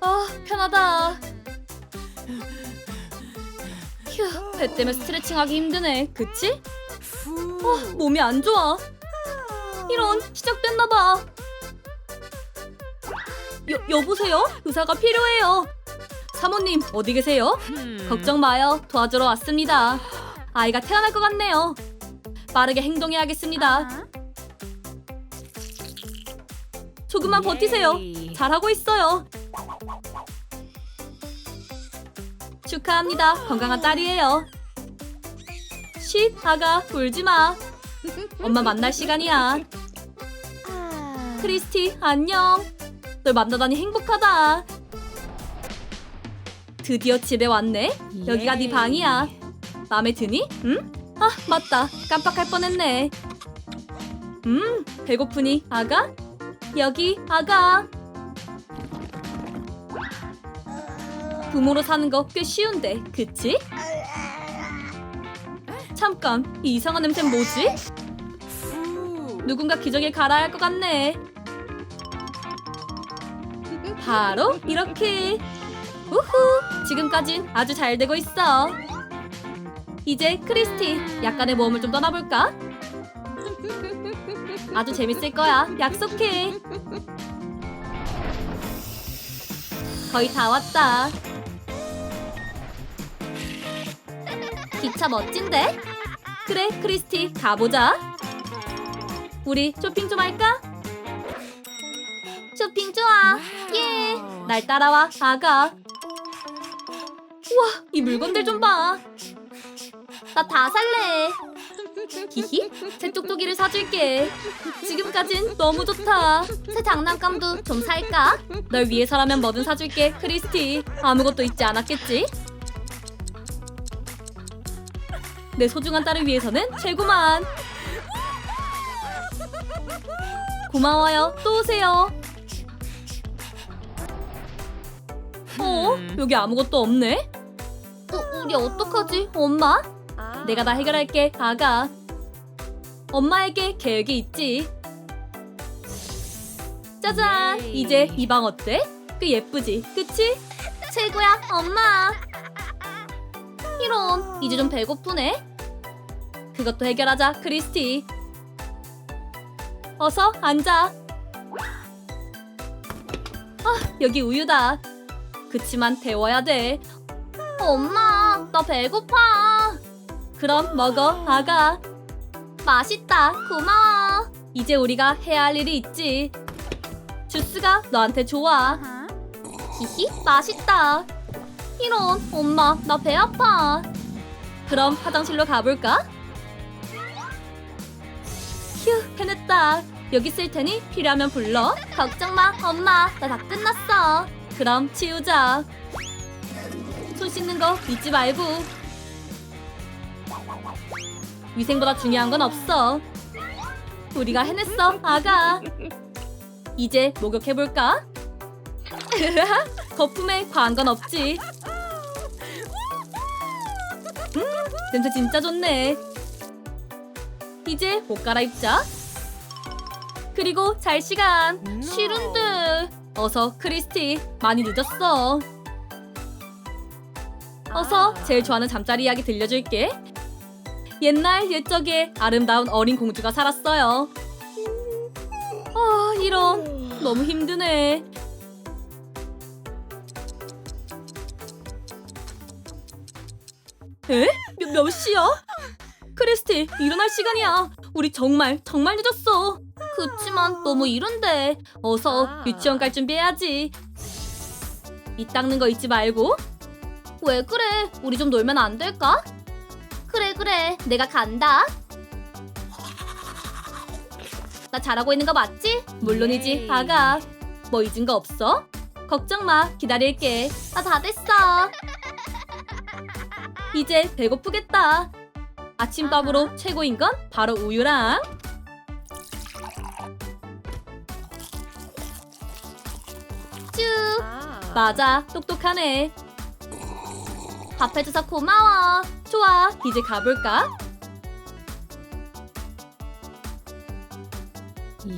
아, 편하다. 휴, 배 때문에 스트레칭하기 힘드네. 그치? 어, 몸이 안 좋아. 이런, 시작됐나봐. 여, 여보세요? 의사가 필요해요. 사모님, 어디 계세요? 걱정 마요. 도와주러 왔습니다. 아이가 태어날 것 같네요. 빠르게 행동해야겠습니다. 조금만 버티세요. 잘하고 있어요. 축하합니다. 건강한 딸이에요. 쉿, 아가, 울지 마. 엄마 만날 시간이야. 크리스티, 안녕. 널 만나다니 행복하다. 드디어 집에 왔네. 여기가 네 방이야. 마음에 드니? 응? 아, 맞다. 깜빡할 뻔했네. 음, 배고프니, 아가? 여기, 아가. 부모로 사는 거 꽤 쉬운데, 그치? 잠깐, 이 이상한 냄새는 뭐지? 누군가 기저귀를 갈아야 할 것 같네. 바로 이렇게. 우후, 지금까진 아주 잘 되고 있어. 이제 크리스티, 약간의 모험을 좀 떠나볼까? 아주 재밌을 거야. 약속해. 거의 다 왔다. 기차 멋진데? 그래, 크리스티, 가보자. 우리 쇼핑 좀 할까? 쇼핑 좋아. 예. 날 따라와, 아가. 우와, 이 물건들 좀 봐. 나 다 살래. 히히, 새 똑똑이를 사줄게. 지금까진 너무 좋다. 새 장난감도 좀 살까? 널 위해서라면 뭐든 사줄게, 크리스티. 아무것도 잊지 않았겠지? 내 소중한 딸을 위해서는 최고만. 고마워요. 또 오세요. 어? 여기 아무것도 없네? 어, 우리 어떡하지? 엄마? 내가 다 해결할게, 아가. 엄마에게 계획이 있지. 짜잔! 예이. 이제 이 방 어때? 꽤 예쁘지? 그치? 최고야, 엄마! 이런, 이제 좀 배고프네? 그것도 해결하자, 크리스티. 어서 앉아. 아, 여기 우유다. 그치만 데워야 돼. 엄마, 나 배고파. 그럼 먹어, 아가. 맛있다. 고마워. 이제 우리가 해야 할 일이 있지. 주스가 너한테 좋아. 히히, 맛있다. 이런, 엄마, 나 배 아파. 그럼 화장실로 가볼까? 휴, 해냈다. 여기 쓸 테니 필요하면 불러. 걱정 마, 엄마. 나 다 끝났어. 그럼 치우자. 손 씻는 거 잊지 말고. 위생보다 중요한 건 없어. 우리가 해냈어, 아가. 이제 목욕해볼까? 거품에 과한 건 없지. 음, 냄새 진짜 좋네. 이제 옷 갈아입자. 그리고 잘 시간. No. 싫은데. 어서 크리스티. 많이 늦었어. 어서 제일 좋아하는 잠자리 이야기 들려줄게. 옛날 옛적에 아름다운 어린 공주가 살았어요. 아, 이런. 너무 힘드네. 에? 몇, 몇 시야? 크리스티, 일어날 시간이야. 우리 정말, 정말 늦었어. 그치만 너무 이른데. 어서 아. 유치원 갈 준비해야지. 이 닦는 거 잊지 말고. 왜 그래? 우리 좀 놀면 안 될까? 그래, 그래. 내가 간다. 나 잘하고 있는 거 맞지? 물론이지, 예이. 아가. 뭐 잊은 거 없어? 걱정 마, 기다릴게. 나다 됐어. 이제 배고프겠다. 아침밥으로 최고인 건 바로 우유랑 쭉. 맞아, 똑똑하네. 밥 해줘서 고마워. 좋아, 이제 가볼까?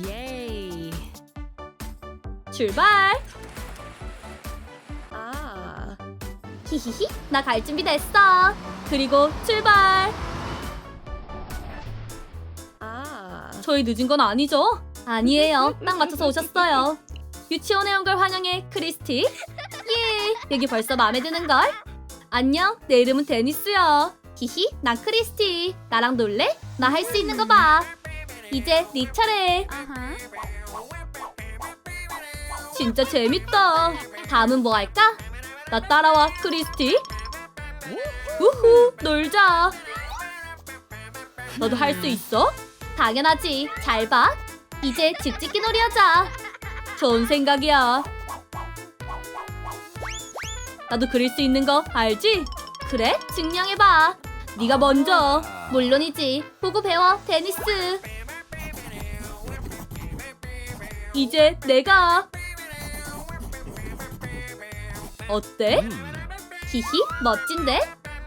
예이. 출발. 히히히, 나 갈 준비 됐어. 그리고 출발. 저희 늦은 건 아니죠? 아니에요. 딱 맞춰서 오셨어요. 유치원에 온 걸 환영해, 크리스티. 예, 여기 벌써 마음에 드는 걸. 안녕, 내 이름은 데니스야. 히히, 난 크리스티. 나랑 놀래? 나 할 수 있는 거 봐. 이제 네 차례. 진짜 재밌다. 다음은 뭐 할까? 나 따라와, 크리스티. 우후, 놀자. 너도 할 수 있어? 당연하지. 잘 봐. 이제 집 짓기 놀이 하자. 좋은 생각이야. 나도 그릴 수 있는 거 알지? 그래? 증명해봐. 네가 먼저. 물론이지. 보고 배워, 데니스. 이제 내가. 어때? 히히, 멋진데?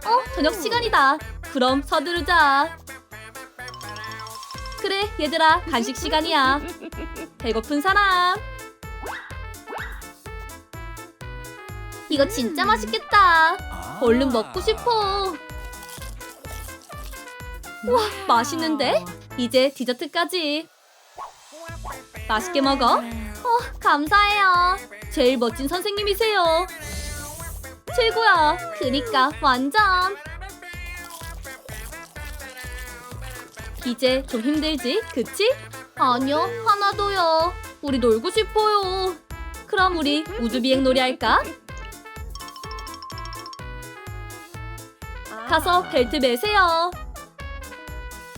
어, 저녁 시간이다. 그럼 서두르자. 그래, 얘들아, 간식 시간이야. 배고픈 사람. 이거 진짜 맛있겠다. 얼른 먹고 싶어. 와, 맛있는데? 이제 디저트까지. 맛있게 먹어. 어, 감사해요. 제일 멋진 선생님이세요. 최고야. 그니까 완전. 이제 좀 힘들지? 그치? 아니요, 하나도요. 우리 놀고 싶어요. 그럼 우리 우주비행 놀이 할까? 가서 벨트 매세요.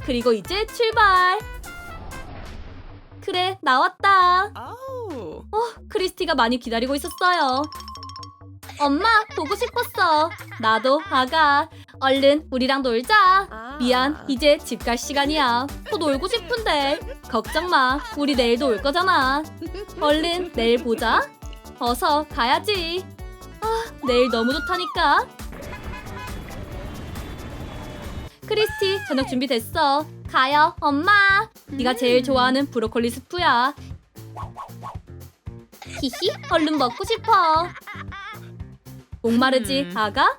그리고 이제 출발. 그래, 나왔다. 어, 크리스티가 많이 기다리고 있었어요. 엄마, 보고 싶었어. 나도, 아가. 얼른 우리랑 놀자. 미안, 이제 집 갈 시간이야. 더 놀고 싶은데. 걱정 마. 우리 내일도 올 거잖아. 얼른 내일 보자. 어서 가야지. 아, 내일 너무 좋다니까. 크리스티, 저녁 준비됐어. 가요, 엄마. 네가 제일 좋아하는 브로콜리 스프야. 히히, 얼른 먹고 싶어. 목마르지, 음. 아가?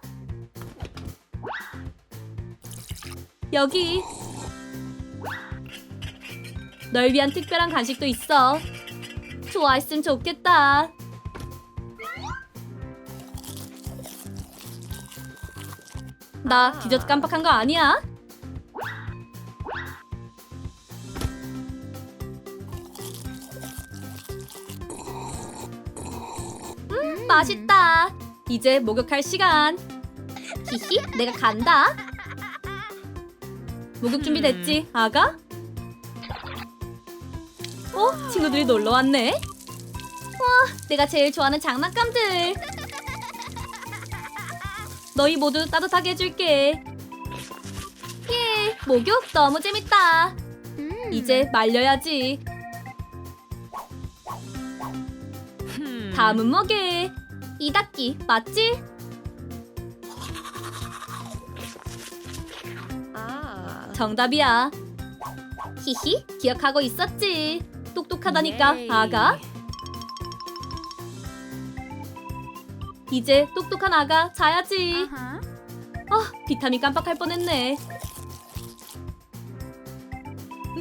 여기. 널 위한 특별한 간식도 있어. 좋아했으면 좋겠다. 나 디저트 깜빡한 거 아니야? 음, 맛있다. 이제 목욕할 시간. 히히, 내가 간다. 목욕 준비 됐지, 아가? 어, 친구들이 놀러 왔네. 와, 내가 제일 좋아하는 장난감들. 너희 모두 따뜻하게 해줄게. 예, 목욕 너무 재밌다. 이제 말려야지. 다음은 뭐게? 이 닦기 맞지? 정답이야. 히히, 기억하고 있었지. 똑똑하다니까, 예이. 아가. 이제 똑똑한 아가 자야지. 아, 비타민 깜빡할 뻔했네.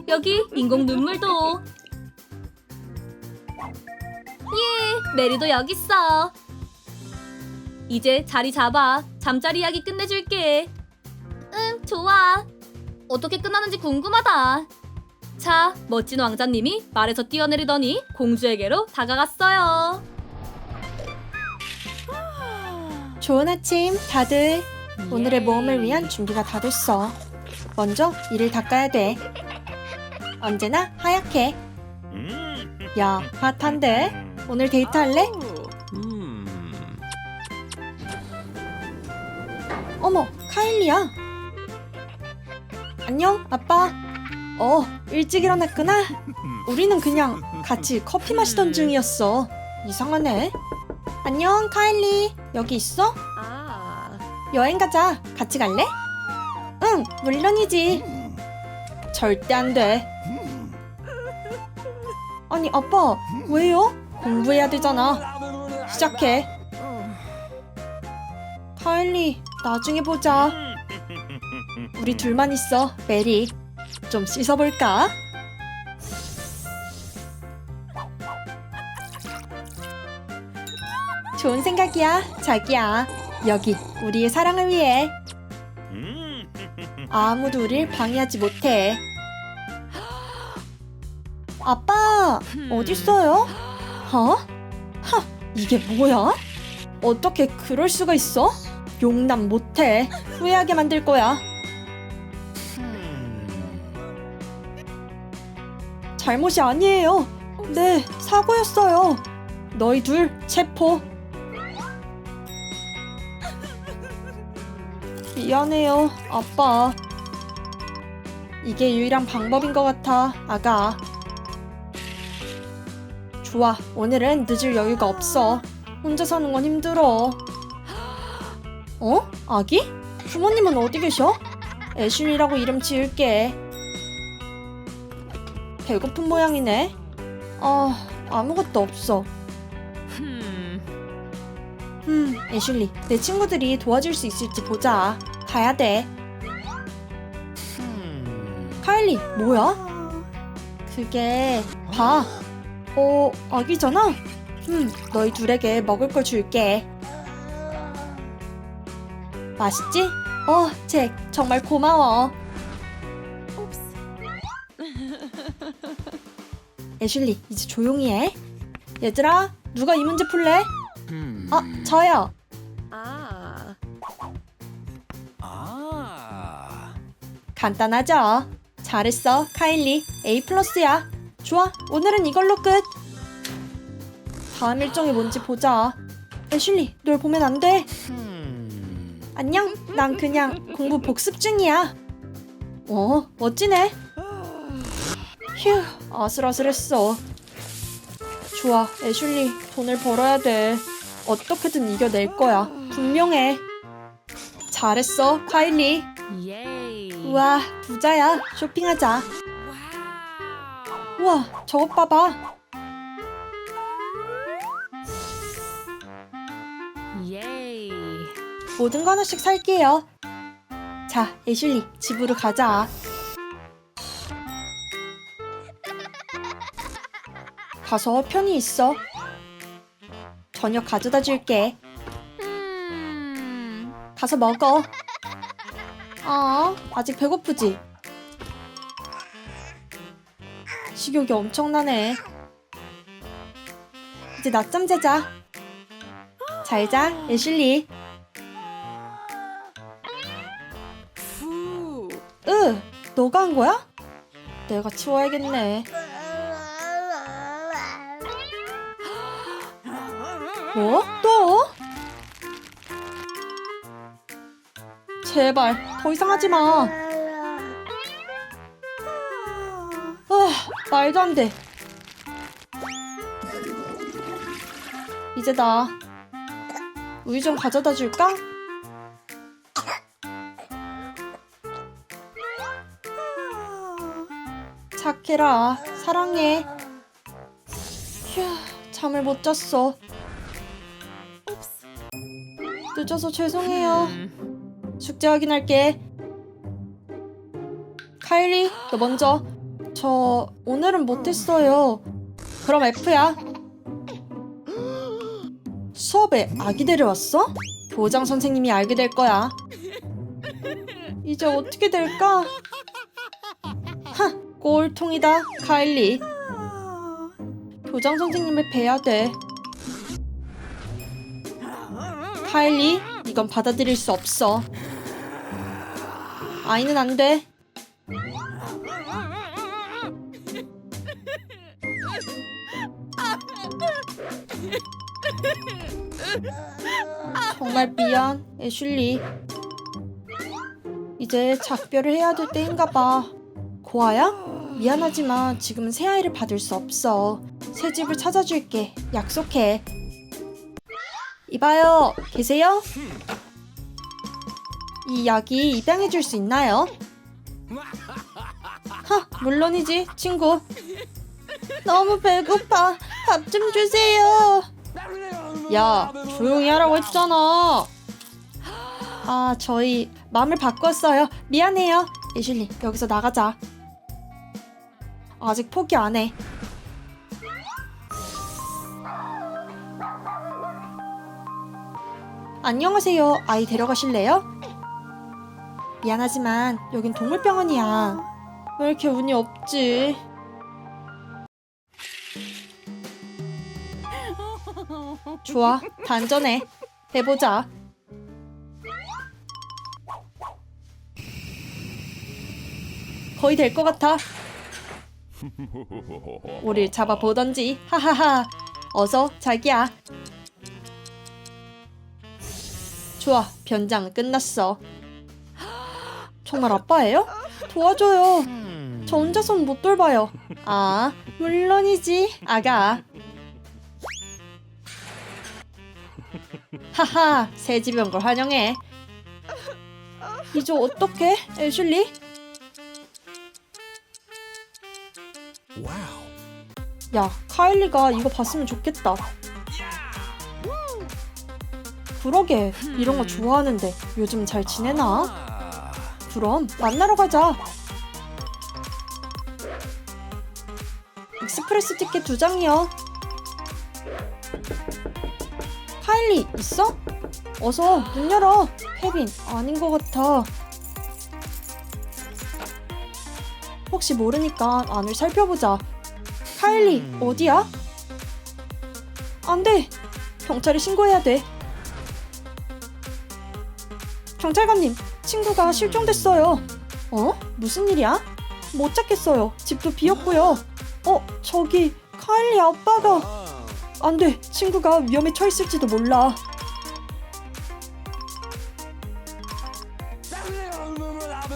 여기 인공 눈물도. 예, 메리도 여기 있어. 이제 자리 잡아. 잠자리 이야기 끝내줄게. 응, 좋아. 어떻게 끝나는지 궁금하다. 자, 멋진 왕자님이 말에서 뛰어내리더니 공주에게로 다가갔어요. 좋은 아침, 다들. 오늘의 모험을 위한 준비가 다 됐어. 먼저 이를 닦아야 돼. 언제나 하얗게. 야, 핫한데? 오늘 데이트할래? 어머, 카일리야. 안녕, 아빠. 어, 일찍 일어났구나. 우리는 그냥 같이 커피 마시던 중이었어. 이상하네. 안녕, 카일리. 여기 있어? Ah. 여행 가자. 같이 갈래? 응, 물론이지. 절대 안 돼. 아니, 아빠, 왜요? 공부해야 되잖아. 시작해. 카일리, 나중에 보자. 우리 둘만 있어, 메리. 좀 씻어볼까? 좋은 생각이야, 자기야. 여기 우리의 사랑을 위해 아무도 우릴 방해하지 못해. 아빠, 어딨어요? 어? 하, 이게 뭐야? 어떻게 그럴 수가 있어? 용납 못해. 후회하게 만들 거야. 잘못이 아니에요. 네, 사고였어요. 너희 둘 체포. 미안해요, 아빠. 이게 유일한 방법인 것 같아, 아가. 좋아, 오늘은 늦을 여유가 없어. 혼자 사는 건 힘들어. 어? 아기? 부모님은 어디 계셔? 애슐리라고 이름 지을게. 배고픈 모양이네. 아, 아무것도 없어. Hmm. 음, 애슐리, 내 친구들이 도와줄 수 있을지 보자. 가야 돼. 카일리, 뭐야? 그게 봐. 어, 아기잖아. 음, 너희 둘에게 먹을 걸 줄게. 맛있지? 어, 잭, 정말 고마워. 애슐리, 이제 조용히 해. 얘들아, 누가 이 문제 풀래? 아, 저요. Ah. 아. 간단하죠? 잘했어, 카일리. A 플러스야. 좋아, 오늘은 이걸로 끝. 다음 일정이 뭔지 보자. 애슐리, 널 보면 안 돼. 안녕, 난 그냥 공부 복습 중이야. 어, 멋지네. 휴, 아슬아슬했어. 좋아, 애슐리, 돈을 벌어야 돼. 어떻게든 이겨낼 거야. 분명해. 잘했어, 카일리. 우와, 부자야. 쇼핑하자. 우와, 저것 봐봐. 모든 거 하나씩 살게요. 자, 애슐리, 집으로 가자. 가서 편히 있어. 저녁 가져다 줄게. Hmm. 가서 먹어. 아, 아직 배고프지? 식욕이 엄청나네. 이제 낮잠 자자. 잘 자, 애슐리. 으, 너가 한 거야? 내가 치워야겠네. 뭐? 또? 제발, 더 이상 하지 마. 아, 말도 안 돼. 이제 나 우유 좀 가져다 줄까? 착해라. 사랑해. 휴, 잠을 못 잤어. 늦어서 죄송해요. Hmm. 숙제 확인할게. 카일리, 너 먼저. 저 오늘은 못했어요. 그럼 F야. 수업에 아기 데려왔어? 교장 선생님이 알게 될 거야. 이제 어떻게 될까? 하, 꼴통이다, 카일리. 교장 선생님을 뵈야 돼. 카일리, 이건 받아들일 수 없어. 아이는 안 돼. 정말 미안, 애슐리. 이제 작별을 해야 될 때인가 봐. 고아야? 미안하지만 지금은 새 아이를 받을 수 없어. 새 집을 찾아줄게. 약속해. 이봐요. 계세요? 이 약이 입양해 줄 수 있나요? 하, 물론이지, 친구. 너무 배고파. 밥 좀 주세요. 야, 조용히 하라고 했잖아. 아, 저희 마음을 바꿨어요. 미안해요. 애슐리, 여기서 나가자. 아직 포기 안 해. 안녕하세요. 아이 데려가실래요? 미안하지만 여긴 동물병원이야. 왜 이렇게 운이 없지? 좋아, 단전해. 해보자. 거의 될 것 같아. 우릴 잡아보던지. 하하하. 어서 자기야. 좋아, 변장 끝났어. 정말 아빠예요? 도와줘요. 저 혼자선 못 돌봐요. 아, 물론이지, 아가. 하하, 새 집에 온 걸 환영해. 이제 어떡해, 애슐리? 야, 카일리가 이거 봤으면 좋겠다. 그러게, 이런 거 좋아하는데 요즘 잘 지내나? 그럼 만나러 가자. 익스프레스 티켓 두 장이요. 카일리 있어? 어서 문 열어. 케빈 아닌 것 같아. 혹시 모르니까 안을 살펴보자. 카일리 어디야? 안 돼. 경찰에 신고해야 돼. 경찰관님, 친구가 실종됐어요. 어? 무슨 일이야? 못 찾겠어요. 집도 비었고요. 어, 저기 카일리 아빠가 안 돼. 친구가 위험에 처했을지도 몰라.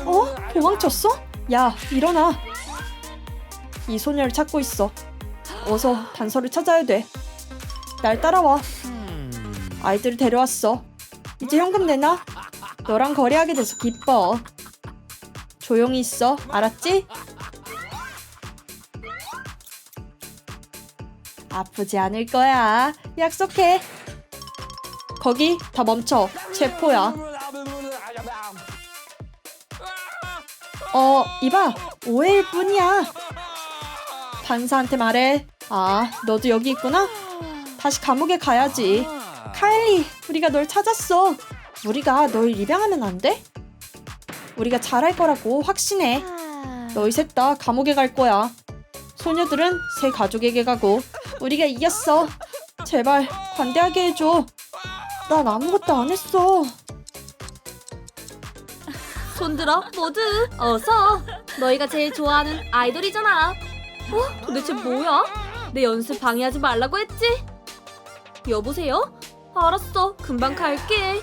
어? 도망쳤어? 야, 일어나. 이 소녀를 찾고 있어. 어서 단서를 찾아야 돼. 날 따라와. 아이들을 데려왔어. 이제 현금 내놔. 너랑 거래하게 돼서 기뻐. 조용히 있어. 알았지? 아프지 않을 거야. 약속해. 거기 다 멈춰. 체포야. 어, 이봐. 오해일 뿐이야. 판사한테 말해. 아, 너도 여기 있구나? 다시 감옥에 가야지. 카일리, 우리가 널 찾았어. 우리가 널 입양하면 안 돼? 우리가 잘할 거라고 확신해. 너희 셋 다 감옥에 갈 거야. 소녀들은 새 가족에게 가고 우리가 이겼어. 제발 관대하게 해줘. 난 아무것도 안 했어. 손들어 모두 어서 너희가 제일 좋아하는 아이돌이잖아 어? 도대체 뭐야? 내 연습 방해하지 말라고 했지? 여보세요? 알았어 금방 갈게 어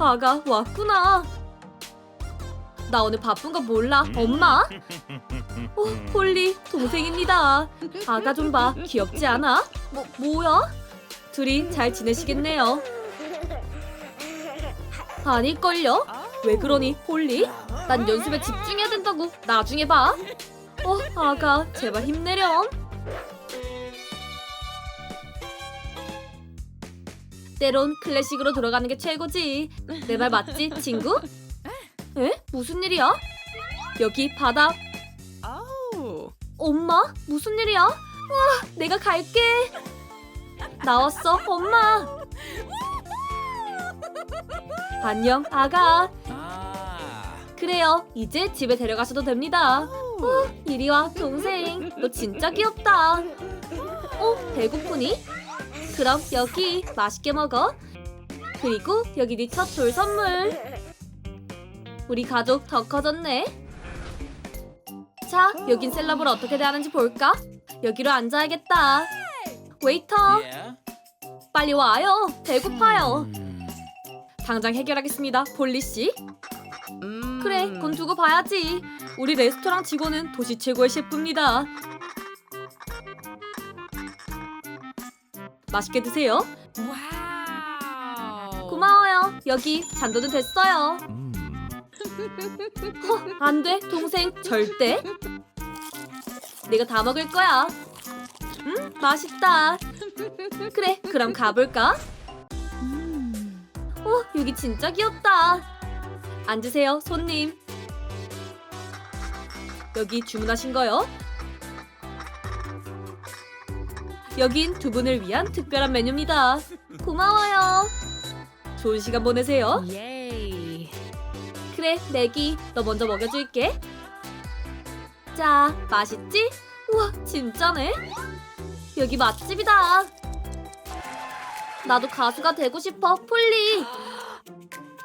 아가 왔구나 나 오늘 바쁜 거 몰라 엄마? 어 폴리 동생입니다 아가 좀 봐 귀엽지 않아? 뭐 뭐야? 둘이 잘 지내시겠네요 아닐걸요? 왜 그러니, 폴리? 난 연습에 집중해야 된다고. 나중에 봐. 어, 아가, 제발 힘내렴. 때론 클래식으로 돌아가는 게 최고지. 내 말 맞지, 친구? 에? 무슨 일이야? 여기 바다. Oh. 엄마? 무슨 일이야? 와, 내가 갈게. 나왔어, 엄마. 안녕, 아가. 그래요. 이제 집에 데려가셔도 됩니다. 어, 이리 와, 동생. 너 진짜 귀엽다. 어, 배고프니? 그럼 여기 맛있게 먹어. 그리고 여기 네 첫 돌 선물. 우리 가족 더 커졌네. 자, 여긴 셀럽을 어떻게 대하는지 볼까? 여기로 앉아야겠다. 웨이터, 빨리 와요. 배고파요. 당장 해결하겠습니다, 폴리 씨. 그래, 돈 두고 봐야지. 우리 레스토랑 직원은 도시 최고의 셰프입니다. 맛있게 드세요. Wow. 고마워요. 여기 잔도도 됐어요. 허, 안 돼, 동생. 절대. 내가 다 먹을 거야. 음, 맛있다. 그래, 그럼 가볼까? 오, 어, 여기 진짜 귀엽다. 앉으세요, 손님. 여기 주문하신 거요? 여긴 두 분을 위한 특별한 메뉴입니다. 고마워요. 좋은 시간 보내세요. 그래, 내기. 너 먼저 먹여줄게. 자, 맛있지? 우와, 진짜네. 여기 맛집이다. 나도 가수가 되고 싶어, 폴리.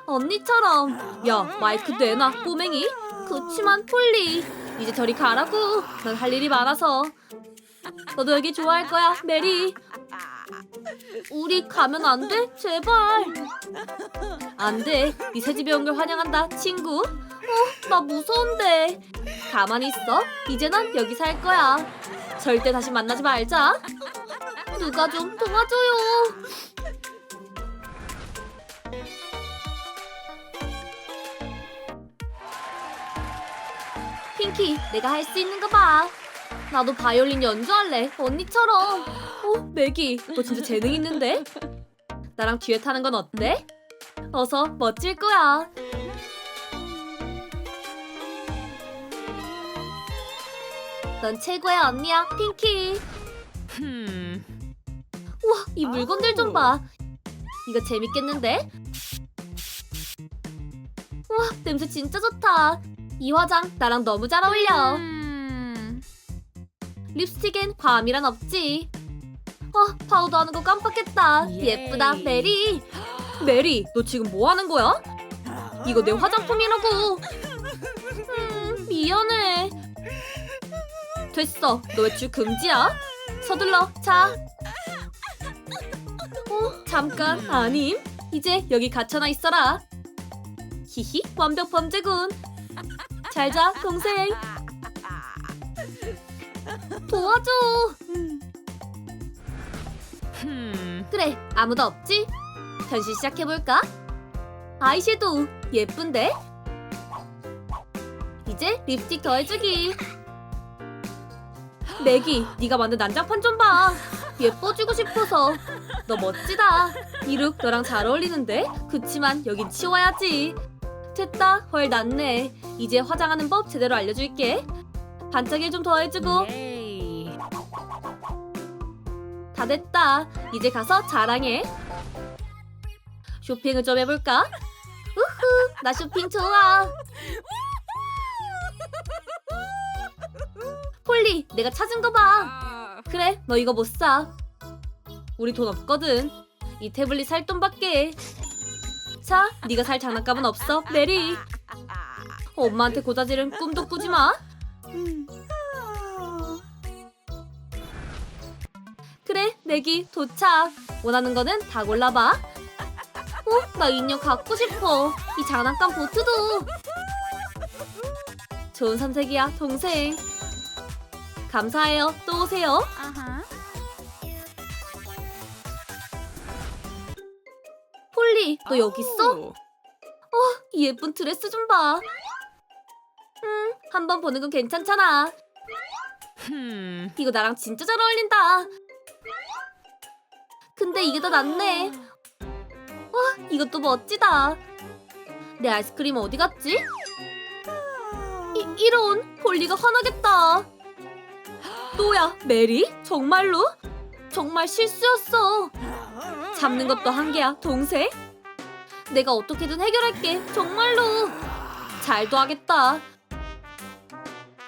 언니처럼. 야, 마이크 내놔, 꼬맹이. 그치만 폴리. 이제 저리 가라고. 난 할 일이 많아서. 너도 여기 좋아할 거야, 메리. 우리 가면 안 돼? 제발. 안 돼. 네 새집에 온 걸 환영한다, 친구. 어, 나 무서운데. 가만히 있어. 이제 난 여기 살 거야. 절대 다시 만나지 말자. 누가 좀 도와줘요. 핑키, 내가 할 수 있는 거 봐. 나도 바이올린 연주할래. 언니처럼. 어, 맥이, 너 진짜 재능 있는데? 나랑 뒤에 타는 건 어때? 어서 멋질 거야. 넌 최고의 언니야, 핑키. Hmm. 우와, 이 물건들 좀 봐. 이거 재밌겠는데? 우와, 냄새 진짜 좋다. 이 화장 나랑 너무 잘 어울려. 립스틱엔 과함이란 없지. 아, 파우더 하는 거 깜빡했다. 예이. 예쁘다, 메리. 메리, 너 지금 뭐 하는 거야? 이거 내 화장품이라고. 음, 미안해. 됐어. 너 외출 금지야. 서둘러. 자. 어, 잠깐. 아님. 이제 여기 갇혀나 있어라. 히히, 완벽 범죄군. 잘 자, 동생. 도와줘. Hmm. 그래, 아무도 없지? 변신 시작해볼까? 아이섀도우, 예쁜데? 이제 립스틱 더해주기. 맥이, 네가 만든 난장판 좀 봐. 예뻐지고 싶어서. 너 멋지다. 이룩 너랑 잘 어울리는데? 그치만 여긴 치워야지. 됐다, 헐 낫네. 이제 화장하는 법 제대로 알려줄게. 반짝이 좀 더해주고. 다 됐다. 이제 가서 자랑해. 쇼핑을 좀 해볼까? 우후, 나 쇼핑 좋아. 폴리, 내가 찾은 거 봐. 그래, 너 이거 못 사. 우리 돈 없거든. 이 태블릿 살 돈밖에. 자, 네가 살 장난감은 없어, 메리. 엄마한테 고자질은 꿈도 꾸지 마. 그 내기 도착. 원하는 거는 다 골라봐. 어, 나 인형 갖고 싶어. 이 장난감 보트도. 좋은 선택이야, 동생. 감사해요. 또 오세요. 폴리, 너 여기 있어? Oh. 이 예쁜 드레스 좀 봐. 음, 한 번 보는 건 괜찮잖아. 이거 나랑 진짜 잘 어울린다. 근데 이게 더 낫네. 와, 이것도 멋지다. 내 아이스크림 어디 갔지? 이, 이런 폴리가 화나겠다. 또야, 메리? 정말로? 정말 실수였어. 잡는 것도 한계야, 동생. 내가 어떻게든 해결할게, 정말로. 잘도 하겠다.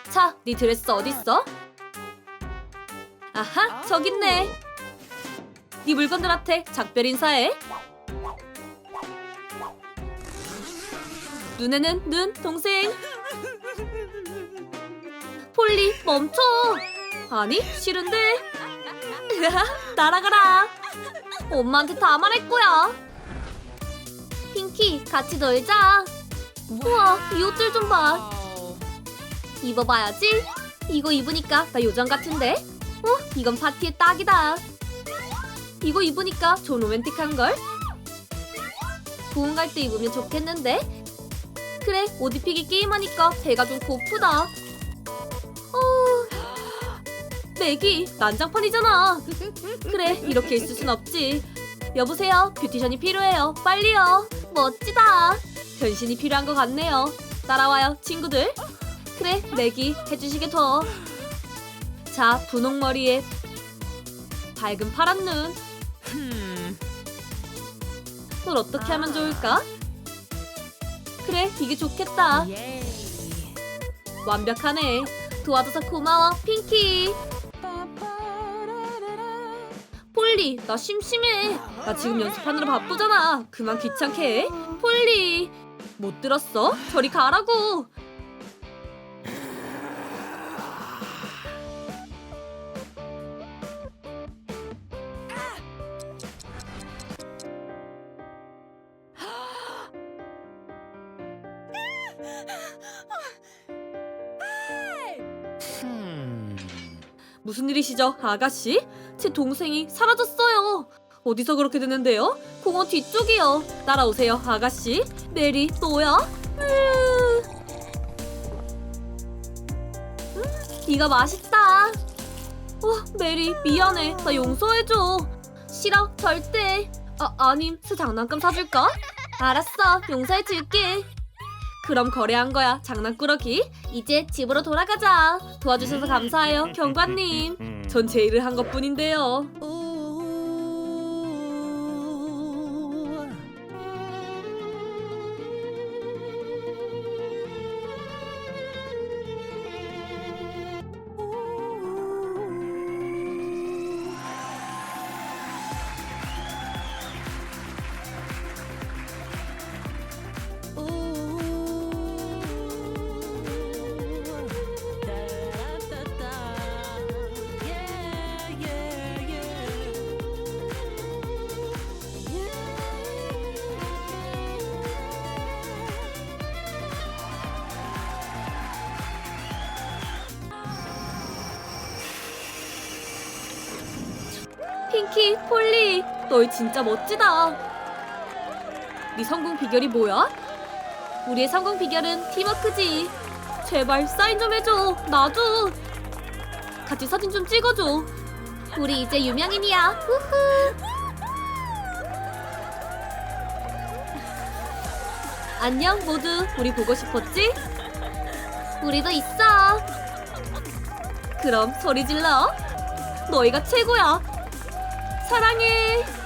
자, 네 드레스 어딨어? 아하, 저기 있네. 네 물건들한테 작별 인사해. 눈에는 눈, 동생. 폴리, 멈춰. 아니, 싫은데. 날아가라. 엄마한테 다 말할 거야. 핑키, 같이 놀자. 우와, 이 옷들 좀 봐. 입어봐야지. 이거 입으니까 나 요정 같은데? 어? 이건 파티에 딱이다. 이거 입으니까 좀 로맨틱한걸? 부흥 갈때 입으면 좋겠는데? 그래, 옷 입히기 게임하니까 배가 좀 고프다. 어... 맥이 난장판이잖아. 그래, 이렇게 있을 순 없지. 여보세요. 뷰티션이 필요해요. 빨리요. 멋지다. 변신이 필요한 것 같네요. 따라와요, 친구들. 그래, 해주시게 더. 자, 분홍 머리에 밝은 파란 눈. Hmm. 널 어떻게 하면 좋을까? 그래, 이게 좋겠다. Yay. 완벽하네. 도와줘서 고마워, 핑키. 폴리, 나 심심해. 나 지금 연습하느라 바쁘잖아. 그만 귀찮게 해. 폴리. 못 들었어? 저리 가라고. 무슨 일이시죠, 아가씨? 제 동생이 사라졌어요. 어디서 그렇게 됐는데요? 공원 뒤쪽이요. 따라오세요, 아가씨. 메리? 으. 음, 이거 맛있다. 어, 메리, 미안해. 나 용서해줘. 싫어, 절대. 아, 아님, 새 장난감 사줄까? 알았어, 용서해줄게. 그럼 거래한 거야, 장난꾸러기. 이제 집으로 돌아가자. 도와주셔서 감사해요, 경관님. 전 제 일을 한 것뿐인데요. 핑키, 폴리, 너희 진짜 멋지다. 네 성공 비결이 뭐야? 우리의 성공 비결은 팀워크지. 제발 사인 좀 해줘. 나도. 같이 사진 좀 찍어줘. 우리 이제 유명인이야. 후후. 안녕 모두. 우리 보고 싶었지? 우리도 있어. 그럼 소리 질러. 너희가 최고야. 사랑해.